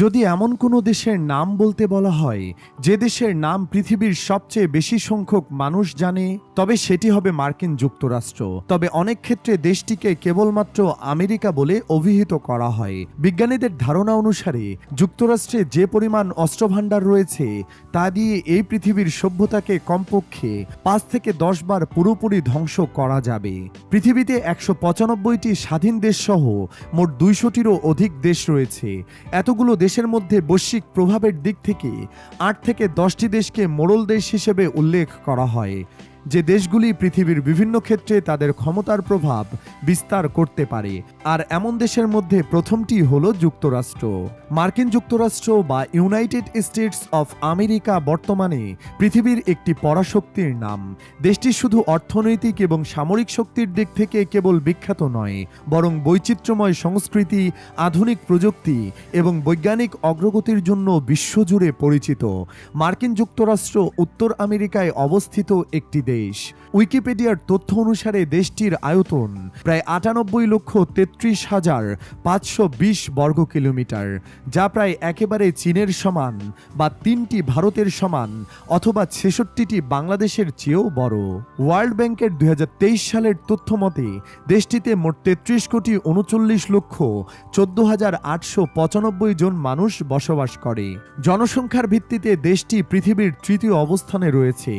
যদি এমন কোনো দেশের নাম বলতে বলা হয়, যে দেশের নাম পৃথিবীর সবচেয়ে বেশি সংখ্যক মানুষ জানে, তবে সেটি হবে মার্কিন যুক্তরাষ্ট্র। তবে অনেক ক্ষেত্রে দেশটিকে কেবলমাত্র আমেরিকা বলে অভিহিত করা হয়। বিজ্ঞানীদের ধারণা অনুসারে, যুক্তরাষ্ট্রে যে পরিমাণ অস্ত্রভাণ্ডার রয়েছে, তা দিয়ে এই পৃথিবীর সভ্যতাকে কমপক্ষে পাঁচ থেকে দশ বার পুরোপুরি ধ্বংস করা যাবে। পৃথিবীতে একশো পঁচানব্বইটি স্বাধীন দেশ সহ মোট দুইশোটিরও অধিক দেশ রয়েছে। এতগুলো দেশের মধ্যে বৈশ্বিক প্রভাবের দিক থেকে আট থেকে দশটি দেশকে মোড়ল দেশ হিসেবে উল্লেখ করা হয়। যে দেশগুলি পৃথিবীর বিভিন্ন ক্ষেত্রে তাদের ক্ষমতার প্রভাব বিস্তার করতে পারে, আর এমন দেশের মধ্যে প্রথমটি হল যুক্তরাষ্ট্র। মার্কিন যুক্তরাষ্ট্র বা ইউনাইটেড স্টেটস অফ আমেরিকা বর্তমানে পৃথিবীর একটি পরাশক্তির নাম। দেশটি শুধু অর্থনৈতিক এবং সামরিক শক্তির দিক থেকে কেবল বিখ্যাত নয়, বরং বৈচিত্র্যময় সংস্কৃতি, আধুনিক প্রযুক্তি এবং বৈজ্ঞানিক অগ্রগতির জন্য বিশ্বজুড়ে পরিচিত। মার্কিন যুক্তরাষ্ট্র উত্তর আমেরিকায় অবস্থিত একটি দেশ। vocês. উইকিপিডিয়ার তথ্য অনুসারে দেশটির আয়তন প্রায় আটানব্বই লক্ষ তেত্রিশ হাজার পাঁচশো বিশ বর্গ কিলোমিটার, যা প্রায় একেবারে চীনের সমান বা তিনটি ভারতের সমান অথবা ছেষট্টিটি বাংলাদেশের চেয়েও বড়। ওয়ার্ল্ড ব্যাংকের দু হাজার তেইশ সালের তথ্য মতে, দেশটিতে মোট তেত্রিশ কোটি উনচল্লিশ লক্ষ চোদ্দ হাজার আটশো পঁচানব্বই জন মানুষ বসবাস করে। জনসংখ্যার ভিত্তিতে দেশটি পৃথিবীর তৃতীয় অবস্থানে রয়েছে।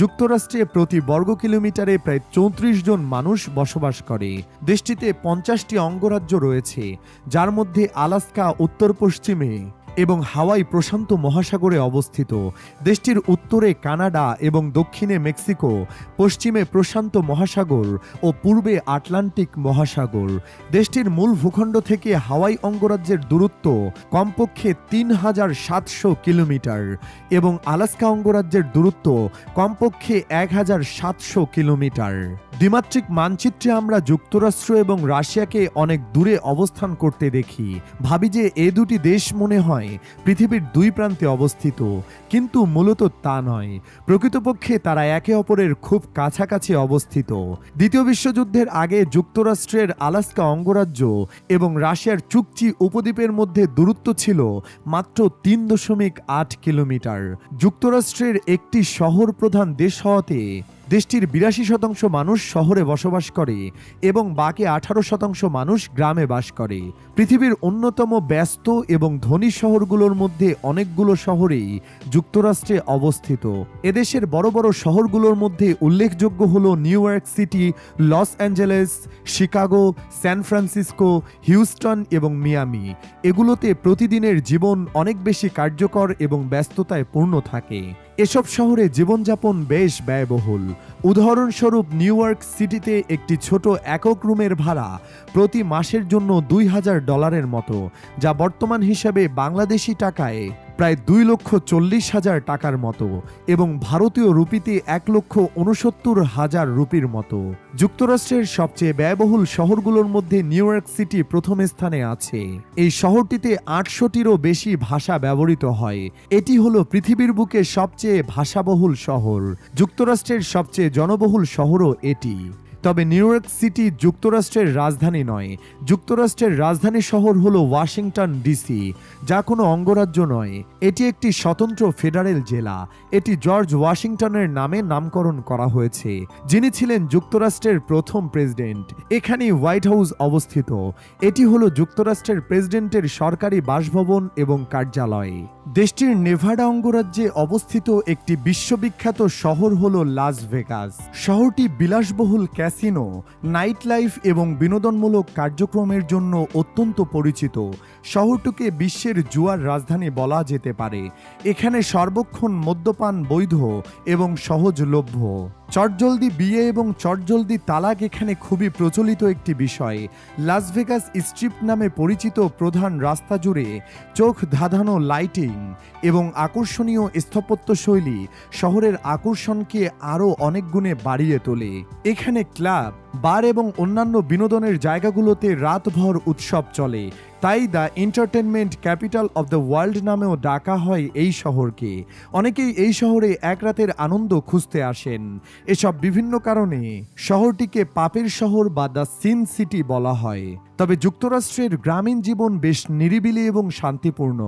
যুক্তরাষ্ট্রে প্রতি বর্গ কিলোমিটারে প্রায় চৌত্রিশ জন মানুষ বসবাস করে। দেশটিতে পঞ্চাশটি অঙ্গরাজ্য রয়েছে, যার মধ্যে আলাস্কা উত্তর পশ্চিমে এবং হাওয়াই প্রশান্ত মহাসাগরে অবস্থিত। দেশটির উত্তরে কানাডা এবং দক্ষিণে মেক্সিকো, পশ্চিমে প্রশান্ত মহাসাগর ও পূর্বে আটলান্টিক মহাসাগর। দেশটির মূল ভূখণ্ড থেকে হাওয়াই অঙ্গরাজ্যের দূরত্ব কমপক্ষে তিন হাজার সাতশো কিলোমিটার এবং আলাস্কা অঙ্গরাজ্যের দূরত্ব কমপক্ষে এক হাজার সাতশো কিলোমিটার। দ্বিমাত্রিক মানচিত্রে আমরা যুক্তরাষ্ট্র এবং রাশিয়াকে অনেক দূরে অবস্থান করতে দেখি। ভাবি যে এ দুটি দেশ মনে হয় পৃথিবীর দুই প্রান্তে অবস্থিত। কিন্তু মূলত তা নয়। প্রকৃতপক্ষে তারা একে অপরের খুব কাছাকাছি অবস্থিত। দ্বিতীয় বিশ্বযুদ্ধের আগে যুক্তরাষ্ট্রের আলাস্কা অঙ্গরাজ্য এবং রাশিয়ার চুকচি উপদ্বীপের মধ্যে দূরত্ব ছিল মাত্র তিন দশমিক আট কিলোমিটার। যুক্তরাষ্ট্রের একটি শহর প্রধান দেশ হওয়াতে দেশটির বিরাশি শতাংশ মানুষ শহরে বসবাস করে এবং বাকি আঠারো শতাংশ মানুষ গ্রামে বাস করে। পৃথিবীর অন্যতম ব্যস্ত এবং ধনী শহরগুলোর মধ্যে অনেকগুলো শহরেই যুক্তরাষ্ট্রে অবস্থিত। এদেশের বড় বড় শহরগুলোর মধ্যে উল্লেখযোগ্য হল New York City, Los Angeles, Chicago, San Francisco, Houston এবং মিয়ামি। এগুলোতে প্রতিদিনের জীবন অনেক বেশি কার্যকর এবং ব্যস্ততায় পূর্ণ থাকে। এসব শহরে জীবনযাপন বেশ ব্যয়বহুল। উদাহরণস্বরূপ নিউ ইয়র্ক সিটিতে একটি ছোট একক রুমের ভাড়া প্রতি মাসের জন্য দুই হাজার ডলারের মতো, যা বর্তমান হিসাবে বাংলাদেশি টাকায় প্রায় দুই লক্ষ চল্লিশ হাজার টাকার মতো এবং ভারতীয় রুপিতে এক লক্ষ উনসত্তর হাজার রুপির মতো। যুক্তরাষ্ট্রের সবচেয়ে ব্যয়বহুল শহরগুলোর মধ্যে নিউ ইয়র্ক সিটি প্রথম স্থানে আছে। এই শহরটিতে আটশোটিরও বেশি ভাষা ব্যবহৃত হয়। এটি হলো পৃথিবীর বুকে সবচেয়ে ভাষাবহুল শহর। যুক্তরাষ্ট্রের সবচেয়ে জনবহুল শহরও এটি। তবে নিউ ইয়র্ক সিটি যুক্তরাষ্ট্রের রাজধানী নয়। যুক্তরাষ্ট্রের রাজধানী শহর হলো ওয়াশিংটন ডিসি, যা কোনো অঙ্গরাজ্য নয়। এটি একটি স্বতন্ত্র ফেডারেল জেলা। এটি জর্জ ওয়াশিংটনের নামে নামকরণ করা হয়েছে, যিনি ছিলেন যুক্তরাষ্ট্রের প্রথম প্রেসিডেন্ট। এখানেই হোয়াইট হাউস অবস্থিত। এটি হল যুক্তরাষ্ট্রের প্রেসিডেন্টের সরকারি বাসভবন এবং কার্যালয়। দেশটির নেভাডা অঙ্গরাজ্যে অবস্থিত একটি বিশ্ববিখ্যাত শহর হল লাস ভেগাস। শহরটি বিলাসবহুল ক্যাসিনো নাইট লাইফ এবং বিনোদনমূলক কার্যক্রমের জন্য অত্যন্ত পরিচিত। শহরটিকে বিশ্বের জুয়ার রাজধানী বলা যেতে পারে। এখানে সর্বক্ষণ মদ্যপান বৈধ এবং সহজলভ্য। চটজলদি বিয়ে এবং চটজলদি তালাক এখানে খুবই প্রচলিত একটি বিষয়। লাস ভেগাস স্ট্রিপ নামে পরিচিত প্রধান রাস্তা জুড়ে চোখ ধাঁধানো লাইটিং এবং আকর্ষণীয় স্থাপত্যশৈলী শহরের আকর্ষণকে আরও অনেক গুণে বাড়িয়ে তোলে। এখানে ক্লাব, বার এবং অন্যান্য বিনোদনের জায়গাগুলোতে রাতভর উৎসব চলে। তাই the entertainment capital of the world নামেও ডাকা হয় এই শহরকে। অনেকেই এই শহরে এক রাতের আনন্দ খুঁজতে আসেন। এসব বিভিন্ন কারণে শহরটিকে পাপের শহর বা দ্য সিন সিটি বলা হয়। তবে যুক্তরাষ্ট্রের গ্রামীণ জীবন বেশ নিরিবিলি এবং শান্তিপূর্ণ।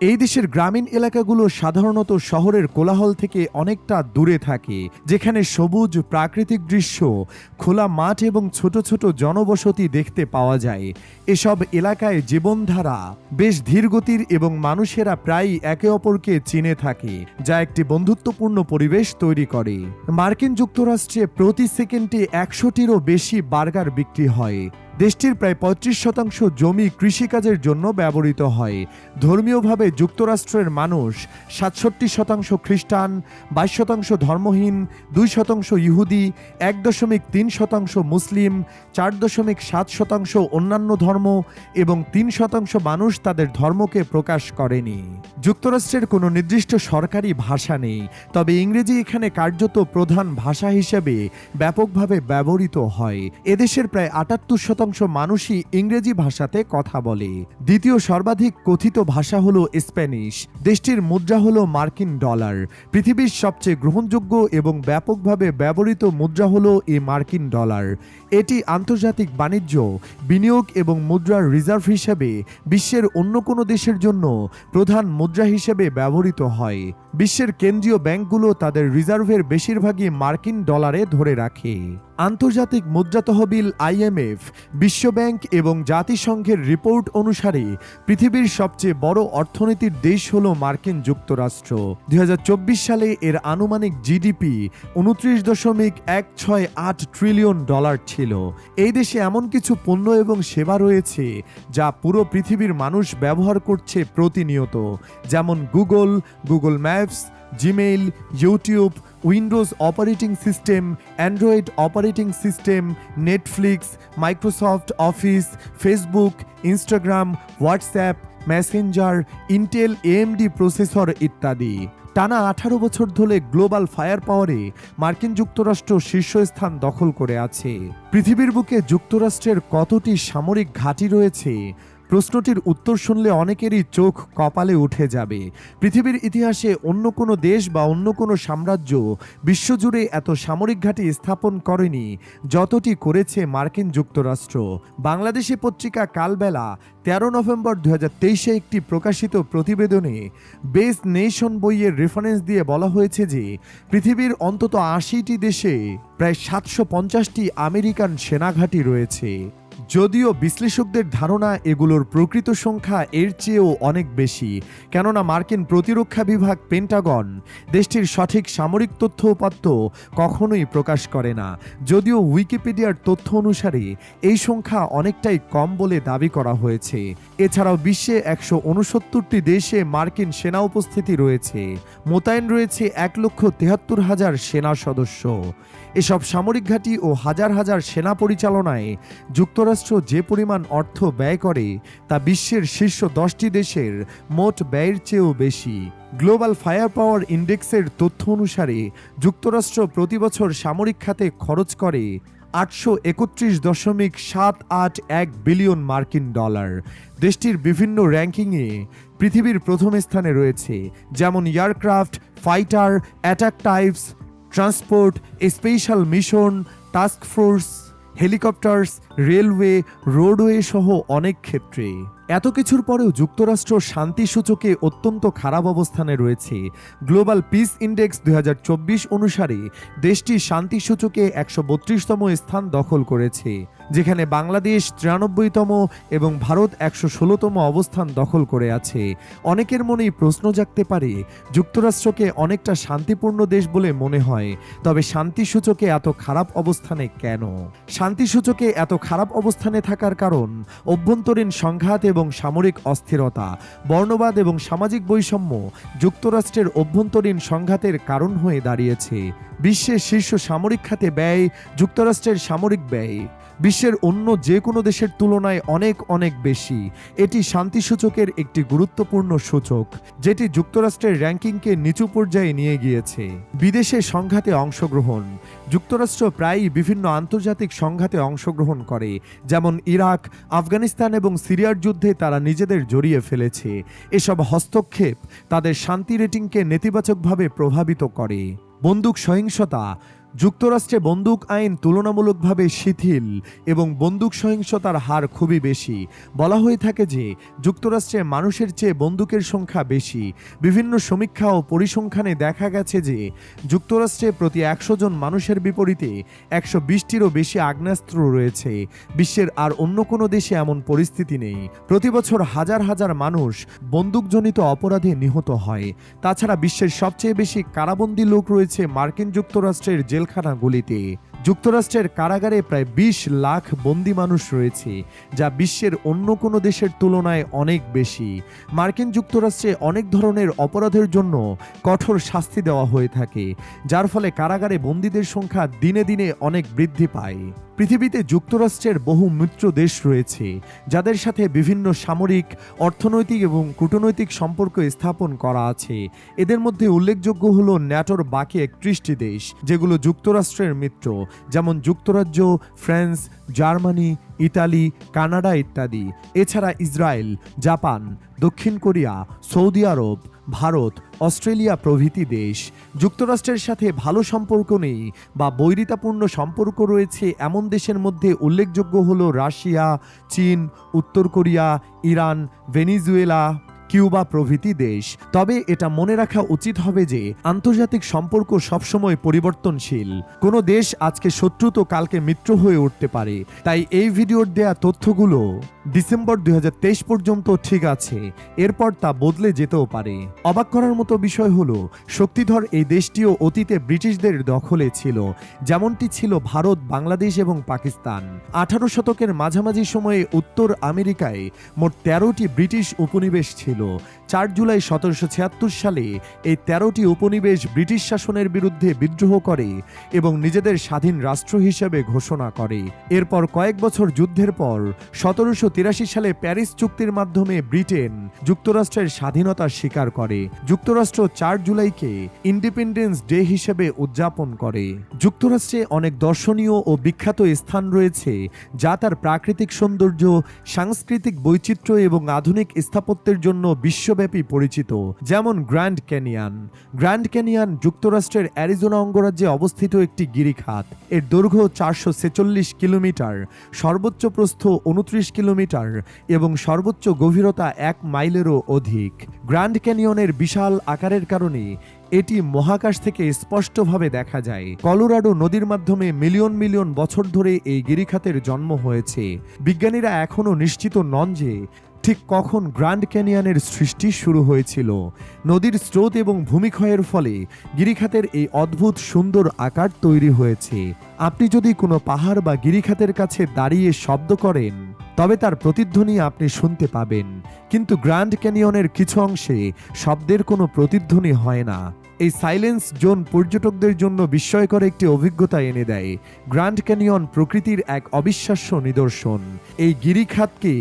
এই দেশের গ্রামীণ এলাকাগুলো সাধারণত শহরের কোলাহল থেকে অনেকটা দূরে থাকে, যেখানে সবুজ প্রাকৃতিক দৃশ্য, খোলা মাঠ এবং ছোট ছোট জনবসতি দেখতে পাওয়া যায়। এসব এলাকায় জীবনধারা বেশ ধীরগতির এবং মানুষেরা প্রায়ই একে অপরকে চিনে থাকে, যা একটি বন্ধুত্বপূর্ণ পরিবেশ তৈরি করে। মার্কিন যুক্তরাষ্ট্রে প্রতি সেকেন্ডে একশোটিরও বেশি বার্গার বিক্রি হয়। দেশটির প্রায় পঁয়ত্রিশ শতাংশ জমি কৃষিকাজের জন্য ব্যবহৃত হয়। ধর্মীয়ভাবে যুক্তরাষ্ট্রের মানুষ সাতষট্টি শতাংশ খ্রিস্টান, বাইশ শতাংশ ধর্মহীন, দুই শতাংশ ইহুদি, এক দশমিক তিন শতাংশ মুসলিম, চার দশমিক সাত শতাংশ অন্যান্য ধর্ম এবং তিন শতাংশ মানুষ তাদের ধর্মকে প্রকাশ করেনি। যুক্তরাষ্ট্রের কোনো নির্দিষ্ট সরকারি ভাষা নেই, তবে ইংরেজি এখানে কার্যত প্রধান ভাষা হিসেবে ব্যাপকভাবে ব্যবহৃত হয়। এদেশের প্রায় আটাত্তর শতাংশ মানুষই ইংরেজি ভাষাতে কথা বলে। দ্বিতীয় সর্বাধিক কথিত ভাষা হলো স্প্যানিশ। দেশটির মুদ্রা হলো মার্কিন ডলার। পৃথিবীর সবচেয়ে গ্রহণযোগ্য এবং ব্যাপকভাবে ব্যবহৃত মুদ্রা হলো এই মার্কিন ডলার। এটি আন্তর্জাতিক বাণিজ্য, বিনিয়োগ এবং মুদ্রার রিজার্ভ হিসেবে বিশ্বের অন্য কোনো দেশের জন্য প্রধান মুদ্রা হিসেবে ব্যবহৃত হয়। বিশ্বের কেন্দ্রীয় ব্যাংকগুলো তাদের রিজার্ভের বেশিরভাগই মার্কিন ডলারে ধরে রাখে। আন্তর্জাতিক মুদ্রা তহবিল আইএমএফ, বিশ্বব্যাংক এবং জাতিসংঘের রিপোর্ট অনুসারে পৃথিবীর সবচেয়ে বড় অর্থনীতির দেশ হল মার্কিন যুক্তরাষ্ট্র। দুই হাজার চব্বিশ সালে এর আনুমানিক জিডিপি উনত্রিশ দশমিক এক ছয় আট ট্রিলিয়ন ডলার ছিল। এই দেশে এমন কিছু পণ্য এবং সেবা রয়েছে যা পুরো পৃথিবীর মানুষ ব্যবহার করছে প্রতিনিয়ত, যেমন Google Google Maps Gmail YouTube Windows operating system Android operating system Netflix Microsoft Office Facebook Instagram WhatsApp Messenger Intel AMD processor ইত্যাদি। টানা আঠারো বছর ধরে গ্লোবাল ফায়ার পাওয়ারে মার্কিন যুক্তরাষ্ট্র শীর্ষস্থান দখল করে আছে। পৃথিবীর বুকে যুক্তরাষ্ট্রের কতটি সামরিক ঘাঁটি রয়েছে প্রশ্নটির উত্তর শুনলে অনেকেরই চোখ কপালে উঠে যাবে। পৃথিবীর ইতিহাসে অন্য কোনো দেশ বা অন্য কোনো সাম্রাজ্য বিশ্বজুড়ে এত সামরিক ঘাঁটি স্থাপন করেনি, যতটি করেছে মার্কিন যুক্তরাষ্ট্র। বাংলাদেশি পত্রিকা কালবেলা, তেরো নভেম্বর দু তেইশে একটি প্রকাশিত প্রতিবেদনে বেস নেশন বইয়ের রেফারেন্স দিয়ে বলা হয়েছে যে, পৃথিবীর অন্তত আশিটি দেশে প্রায় সাতশো পঞ্চাশটি আমেরিকান সেনাঘাঁটি রয়েছে। যদিও বিশ্লেষকদের ধারণা এগুলোর প্রকৃত সংখ্যা এর চেয়েও অনেক বেশি। কেননা মার্কিন প্রতিরক্ষা বিভাগ পেন্টাগন দেশটির সঠিক সামরিক তথ্য উপাত্ত কখনোই প্রকাশ করে না। যদিও উইকিপিডিয়ার তথ্য অনুসারে এই সংখ্যা অনেকটাই কম বলে দাবি করা হয়েছে। এছাড়াও বিশ্বে একশো উনসত্তরটি দেশে মার্কিন সেনা উপস্থিতি রয়েছে। মোতায়েন রয়েছে এক লক্ষ তেহাত্তর হাজার সেনা সদস্য। এসব সামরিক ঘাঁটি ও হাজার হাজার সেনা পরিচালনায় যুক্তরাষ্ট্র যে পরিমাণ অর্থ ব্যয় করে, তা বিশ্বের শীর্ষ দশটি দেশের মোট ব্যয়ের চেয়েও বেশি। গ্লোবাল ফায়ার পাওয়ার ইন্ডেক্সের তথ্য অনুসারে, যুক্তরাষ্ট্র প্রতি বছর সামরিক খাতে খরচ করে আটশো একত্রিশ দশমিক সাত আট এক বিলিয়ন মার্কিন ডলার। দেশটির বিভিন্ন র্যাঙ্কিংয়ে পৃথিবীর প্রথম স্থানে রয়েছে, যেমন aircraft, fighter, attack types, transport, special mission, task force helicopters railway roadway সহ অনেক ক্ষেত্রে এত কিছুর পরেও যুক্তরাষ্ট্র শান্তি সূচকে অত্যন্ত খারাপ অবস্থানে রয়েছে। গ্লোবাল পিস ইন্ডেক্স দুই অনুসারে দেশটি শান্তি সূচকে একশো বত্রিশতম স্থান দখল করেছে, যেখানে বাংলাদেশ তিরানব্বইতম এবং ভারত একশো ষোলোতম অবস্থান দখল করে আছে। অনেকের মনেই প্রশ্ন জাগতে পারে, যুক্তরাষ্ট্রকে অনেকটা শান্তিপূর্ণ দেশ বলে মনে হয়, তবে শান্তি সূচকে এত খারাপ অবস্থানে কেন? শান্তি সূচকে এত খারাপ অবস্থানে থাকার কারণ অভ্যন্তরীণ সংঘাত এবং সামরিক অস্থিরতা, বর্ণবাদ এবং সামাজিক বৈষম্য যুক্তরাষ্ট্রের অভ্যন্তরীণ সংঘাতের কারণ হয়ে দাঁড়িয়েছে। বিশ্বের শীর্ষ সামরিক খাতে ব্যয়, যুক্তরাষ্ট্রের সামরিক ব্যয়। বিশ্বের অন্য যে কোনো দেশের তুলনায় অনেক অনেক বেশি। এটি শান্তিসূচকের একটি গুরুত্বপূর্ণ সূচক, যেটি যুক্তরাষ্ট্রের র্যাঙ্কিংকে নিচু পর্যায়ে নিয়ে গিয়েছে। বিদেশে সংঘাতে অংশগ্রহণ। যুক্তরাষ্ট্র প্রায়ই বিভিন্ন আন্তর্জাতিক সংঘাতে অংশগ্রহণ করে, যেমন ইরাক, আফগানিস্তান এবং সিরিয়ার যুদ্ধে তারা নিজেদের জড়িয়ে ফেলেছে। এসব হস্তক্ষেপ তাদের শান্তি রেটিংকে নেতিবাচকভাবে প্রভাবিত করে। বন্দুক সহিংসতা যুক্তরাষ্ট্রে বন্দুক আইন তুলনামূলকভাবে শিথিল এবং বন্দুক সহিংসতার হার খুবই বেশি। বলা হয়ে থাকে যে, যুক্তরাষ্ট্রে মানুষের চেয়ে বন্দুকের সংখ্যা বেশি। বিভিন্ন সমীক্ষা ও পরিসংখ্যানে দেখা গেছে যে, যুক্তরাষ্ট্রে প্রতি একশো জন মানুষের বিপরীতে একশো বিশটিরও বেশি আগ্নেয়াস্ত্র রয়েছে। বিশ্বের আর অন্য কোনো দেশে এমন পরিস্থিতি নেই। প্রতি বছর হাজার হাজার মানুষ বন্দুকজনিত অপরাধে নিহত হয়। তাছাড়া বিশ্বের সবচেয়ে বেশি কারাবন্দী লোক রয়েছে মার্কিন যুক্তরাষ্ট্রের জেলখানাগুলিতে। যুক্তরাষ্ট্রের কারাগারে প্রায় বিশ লাখ বন্দি মানুষ রয়েছে, যা বিশ্বের অন্য কোনো দেশের তুলনায় অনেক বেশি। মার্কিন যুক্তরাষ্ট্রে অনেক ধরনের অপরাধের জন্য কঠোর শাস্তি দেওয়া হয়ে থাকে, যার ফলে কারাগারে বন্দীদের সংখ্যা দিনে দিনে অনেক বৃদ্ধি পায়। পৃথিবীতে যুক্তরাষ্ট্রের বহু মিত্র দেশ রয়েছে, যাদের সাথে বিভিন্ন সামরিক, অর্থনৈতিক এবং কূটনৈতিক সম্পর্ক স্থাপন করা আছে। এদের মধ্যে উল্লেখযোগ্য হল ন্যাটোর বাকি একত্রিশটি দেশ, যেগুলো যুক্তরাষ্ট্রের মিত্র, যেমন যুক্তরাজ্য, ফ্রান্স, জার্মানি, ইতালি, কানাডা ইত্যাদি। এছাড়া ইসরায়েল, জাপান, দক্ষিণ Korea, Saudi Arab Bharat, Australia প্রভৃতি দেশ। যুক্তরাষ্ট্রের সাথে ভালো সম্পর্ক নেই বা বৈরিতাপূর্ণ সম্পর্ক রয়েছে এমন দেশের মধ্যে উল্লেখযোগ্য হল রাশিয়া, চীন, উত্তর কোরিয়া, ইরান, ভেনিজুয়েলা, কিউবা প্রভৃতি দেশ। তবে এটা মনে রাখা উচিত হবে যে আন্তর্জাতিক সম্পর্ক সবসময় পরিবর্তনশীল। কোনো দেশ আজকে শত্রু তো কালকে মিত্র হয়ে উঠতে পারে। তাই এই ভিডিওর দেয়া তথ্যগুলো ডিসেম্বর দুই পর্যন্ত ঠিক আছে। এরপর তা বদলে যেতেও পারে। অবাক করার মতো বিষয় হলো, শক্তিধর এই দেশটিও অতীতে ব্রিটিশদের দখলে ছিল, যেমনটি ছিল ভারত, বাংলাদেশ এবং পাকিস্তান। আঠারো শতকের মাঝামাঝি সময়ে উত্তর আমেরিকায় মোট তেরোটি ব্রিটিশ উপনিবেশ ছিল চার জুলাই সতেরোশো ছিয়াত্তর সালে এই তেরোটি উপনিবেশ ব্রিটিশ শাসনের বিরুদ্ধে বিদ্রোহ করে এবং নিজেদের স্বাধীন রাষ্ট্র হিসেবে ঘোষণা করে। এরপর কয়েক বছর যুদ্ধের পর সতেরোশো তিরাশি সালে প্যারিস চুক্তির মাধ্যমে ব্রিটেন যুক্তরাষ্ট্রের স্বাধীনতা স্বীকার করে। যুক্তরাষ্ট্র চার জুলাইকে ইন্ডিপেন্ডেন্স ডে হিসেবে উদযাপন করে। যুক্তরাষ্ট্রে অনেক দর্শনীয় ও বিখ্যাত স্থান রয়েছে, যা তার প্রাকৃতিক সৌন্দর্য, সাংস্কৃতিক বৈচিত্র্য এবং আধুনিক স্থাপত্যের জন্য বিশ্বব্যাপী পরিচিত, যেমন গ্র্যান্ড ক্যানিয়ান। গ্র্যান্ড ক্যানিয়ান যুক্তরাষ্ট্রের অ্যারিজোনা অঙ্গরাজ্যে অবস্থিত একটি গিরিখাত। এর দৈর্ঘ্য চারশো ছেচল্লিশ কিলোমিটার, সর্বোচ্চ প্রস্থ উনত্রিশ কিলোমিটার এবং সর্বোচ্চ গভীরতা এক মাইলেরও অধিক। গ্র্যান্ড ক্যানিয়নের বিশাল আকারের কারণে এটি মহাকাশ থেকে স্পষ্টভাবে দেখা যায়। কলোরাডো নদীর মাধ্যমে মিলিয়ন মিলিয়ন বছর ধরে এই গিরিখাতের জন্ম হয়েছে। বিজ্ঞানীরা এখনও নিশ্চিত নন যে ঠিক কখন গ্র্যান্ড ক্যানিয়নের সৃষ্টি শুরু হয়েছিল? নদীর স্রোত এবং ভূমিক্ষয়ের ফলে গিরিখাতের এই অদ্ভুত সুন্দর আকার তৈরি হয়েছে। আপনি যদি কোনো পাহাড় বা গিরিখাতের কাছে দাঁড়িয়ে শব্দ করেন, তবে তার প্রতিধ্বনি আপনি শুনতে পাবেন। কিন্তু গ্র্যান্ড ক্যানিয়নের কিছু অংশে শব্দের কোনো প্রতিধ্বনি হয় না। এই সাইলেন্স জোন পর্যটকদের জন্য বিস্ময়কর একটি অভিজ্ঞতা এনে দেয়। গ্র্যান্ড ক্যানিয়ন প্রকৃতির এক অবিশ্বাস্য নিদর্শন। এই গিরিখাতকে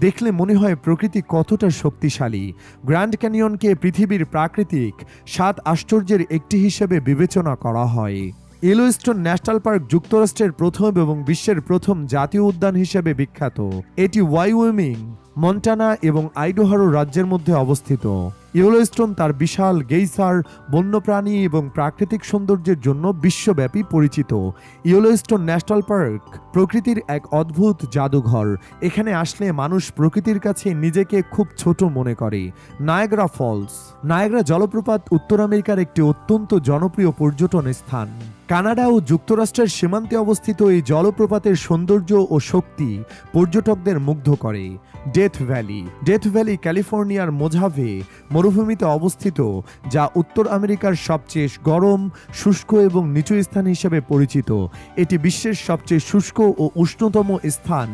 দেখলে মনে হয় প্রকৃতি কতটা শক্তিশালী। গ্র্যান্ড ক্যানিয়নকে পৃথিবীর প্রাকৃতিক সাত আশ্চর্যের একটি হিসেবে বিবেচনা করা হয়। ইয়েলোস্টোন ন্যাশনাল পার্ক যুক্তরাষ্ট্রের প্রথম এবং বিশ্বের প্রথম জাতীয় উদ্যান হিসেবে বিখ্যাত। এটি ওয়াইওমিং মন্টানা এবং আইডোহারো রাজ্যের মধ্যে অবস্থিত। ইয়েলোস্টোন তার বিশাল গেইসার, বন্যপ্রাণী এবং প্রাকৃতিক সৌন্দর্যের জন্য বিশ্বব্যাপী পরিচিত। ইয়েলোস্টোন ন্যাশনাল পার্ক প্রকৃতির এক অদ্ভুত জাদুঘর। এখানে আসলে মানুষ প্রকৃতির কাছে নিজেকে খুব ছোট মনে করে। Niagara Falls. নায়াগ্রা জলপ্রপাত উত্তর আমেরিকার একটি অত্যন্ত জনপ্রিয় পর্যটন স্থান। কানাডা ও যুক্তরাষ্ট্রের সীমান্তে অবস্থিত এই জলপ্রপাতের সৌন্দর্য ও শক্তি পর্যটকদের মুগ্ধ করে। Death valley. ডেথ ভ্যালি ক্যালিফোর্নিয়ার মোজাভে মরুভূমিতে অবস্থিত, যা উত্তর আমেরিকার সবচেয়ে গরম, শুষ্ক এবং নিচু স্থান হিসেবে পরিচিত। এটি বিশ্বের সবচেয়ে শুষ্ক ও উষ্ণতম স্থান।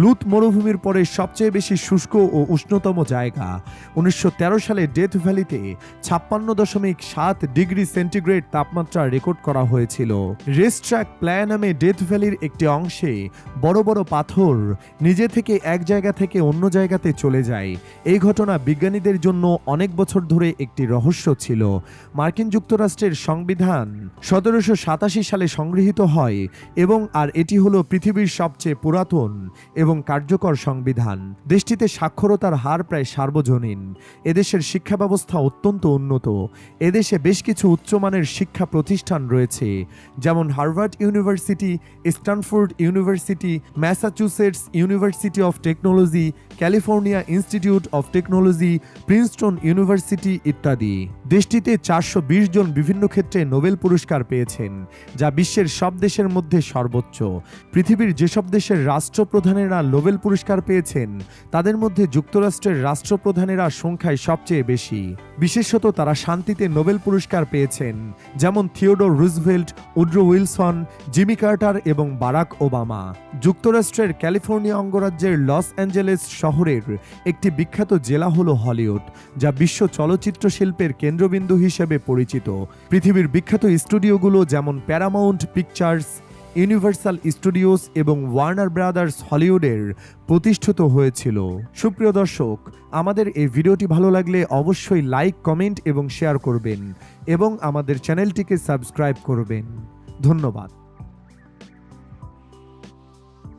লুত মরুভূমির পরে সবচেয়ে বেশি শুষ্ক ও উষ্ণতম জায়গা। উনিশশো তেরো সালে ডেথ ভ্যালিতে ছাপ্পান্ন দশমিক সাত ডিগ্রি সেন্টিগ্রেড তাপমাত্রা রেকর্ড করা হয়েছিল। রেস ট্র্যাক প্ল্যায় নামে ডেথ ভ্যালির একটি অংশে বড় বড় পাথর নিজে থেকে এক জায়গা থেকে অন্য জায়গাতে চলে যায়। এই ঘটনা বিজ্ঞানীদের জন্য অনেক বছর ধরে একটি রহস্য ছিল। মার্কিন যুক্তরাষ্ট্রের সংবিধান সতেরোশো সাতাশি সালে সংগৃহীত হয় এবং আর এটি হলো পৃথিবীর সবচেয়ে পুরাতন এবং কার্যকর সংবিধান। দেশটিতে সাক্ষরতার হার প্রায় সার্বজনীন। এদেশের শিক্ষা ব্যবস্থা অত্যন্ত উন্নত। এদেশে বেশ কিছু উচ্চমানের শিক্ষা প্রতিষ্ঠান রয়েছে, যেমন Harvard University, Stanford University, Massachusetts University of Technology, California Institute of Technology, Princeton University ইত্যাদি। দেশটিতে চারশো বিশ জন বিভিন্ন ক্ষেত্রে নোবেল পুরস্কার পেয়েছেন, যা বিশ্বের সব দেশের মধ্যে সর্বোচ্চ। পৃথিবীর যেসব দেশের রাষ্ট্রপ্রধানেরা নোবেল পুরস্কার পেয়েছেন, তাদের মধ্যে যুক্তরাষ্ট্রের রাষ্ট্রপ্রধানেরা সংখ্যায় সবচেয়ে বেশি। বিশেষত তারা শান্তিতে নোবেল পুরস্কার পেয়েছেন, যেমন Theodore Roosevelt, Woodrow Wilson, Jimmy Carter এবং বারাক ওবামা। যুক্তরাষ্ট্রের ক্যালিফোর্নিয়া অঙ্গরাজ্যের লস অ্যাঞ্জেলেস শহরের একটি বিখ্যাত জেলা হল হলিউড, যা বিশ্ব চলচ্চিত্র শিল্পের কেন্দ্রবিন্দু হিসেবে পরিচিত। পৃথিবীর বিখ্যাত স্টুডিওগুলো যেমন প্যারামাউন্ট পিকচার্স, ইউনিভার্সাল স্টুডিওস এবং ওয়ার্নার ব্রাদার্স হলিউডের প্রতিষ্ঠিত হয়েছিল। সুপ্রিয় দর্শক, আমাদের এই ভিডিওটি ভালো লাগলে অবশ্যই লাইক, কমেন্ট এবং শেয়ার করবেন এবং আমাদের চ্যানেলটিকে সাবস্ক্রাইব করবেন। ধন্যবাদ।